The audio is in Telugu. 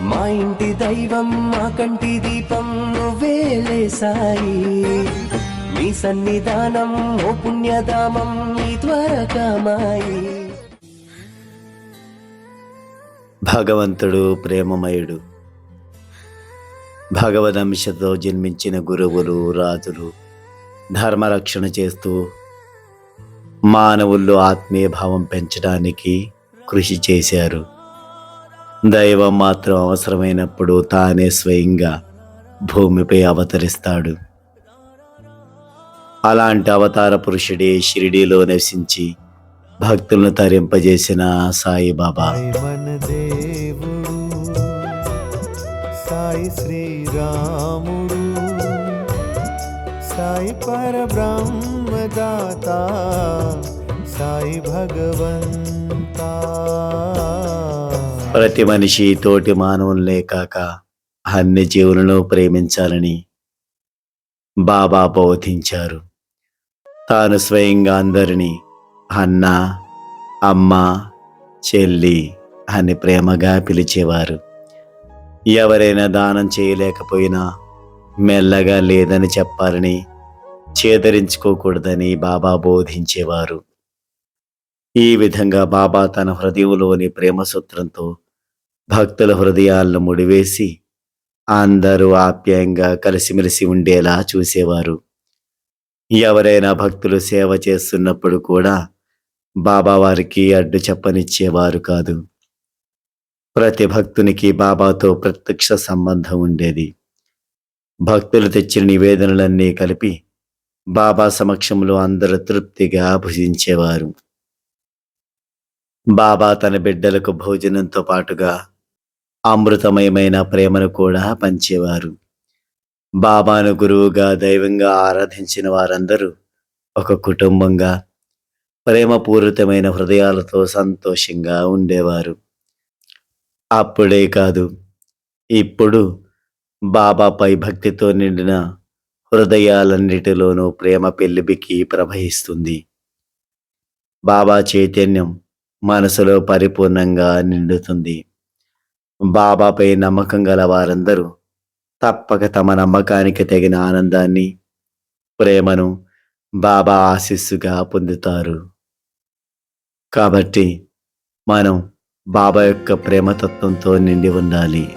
మా ఇంటి దైవం మా కంటి దీపం నువ్వేలే సాయి మీ సన్నిధానం ఓ పుణ్యధామం నీ ద్వారకామాయి. భగవంతుడు ప్రేమమయుడు. భగవదంశతో జన్మించిన గురువులు రాజులు ధర్మరక్షణ చేస్తూ మానవుల్లో ఆత్మీయ భావం పెంచడానికి కృషి చేశారు. దైవం మాత్రం అవసరమైనప్పుడు తానే స్వయంగా భూమిపై అవతరిస్తాడు. అలాంటి అవతార పురుషుడే షిరిడీలో నివసించి భక్తులను తరింపజేసిన సాయిబాబా. సాయి సాయి శ్రీరాముడు సాయి పరబ్రహ్మదాత సాయి భగవంతా. ప్రతి మనిషి తోటి మానవులనే కాక అన్ని జీవులను ప్రేమించాలని బాబా బోధించారు. తాను స్వయంగా అందరినీ అన్న అమ్మ చెల్లి అని ప్రేమగా పిలిచేవారు. ఎవరైనా దానం చేయలేకపోయినా మెల్లగా లేదని చెప్పాలని చేదరించుకోకూడదని బాబా బోధించేవారు. ఈ విధంగా బాబా తన హృదయంలోని ప్రేమ సూత్రంతో భక్తుల హృదయాలను ముడివేసి అందరూ ఆప్యాయంగా కలిసిమెలిసి ఉండేలా చూసేవారు. ఎవరైనా భక్తులు సేవ చేస్తున్నప్పుడు కూడా బాబా వారికి అడ్డు చెప్పనిచ్చేవారు కాదు. ప్రతి భక్తునికి బాబాతో ప్రత్యక్ష సంబంధం ఉండేది. భక్తులు తెచ్చిన నివేదనలన్నీ కలిపి బాబా సమక్షంలో అందరూ తృప్తిగా భుజించేవారు. బాబా తన బిడ్డలకు భోజనంతో పాటుగా అమృతమయమైన ప్రేమను కూడా పంచేవారు. బాబాను గురువుగా దైవంగా ఆరాధించిన వారందరూ ఒక కుటుంబంగా ప్రేమపూరితమైన హృదయాలతో సంతోషంగా ఉండేవారు. అప్పుడే కాదు ఇప్పుడు బాబాపై భక్తితో నిండిన హృదయాలన్నిటిలోనూ ప్రేమ పెళ్ళిబికి ప్రవహిస్తుంది. బాబా చైతన్యం మనసులో పరిపూర్ణంగా నిండుతుంది. బాబాపై నమ్మకం గల వారందరూ తప్పక తమ నమ్మకానికి తగిన ఆనందాన్ని ప్రేమను బాబా ఆశీస్సుగా పొందుతారు. కాబట్టి మనం బాబా యొక్క ప్రేమతత్వంతో నిండి ఉండాలి.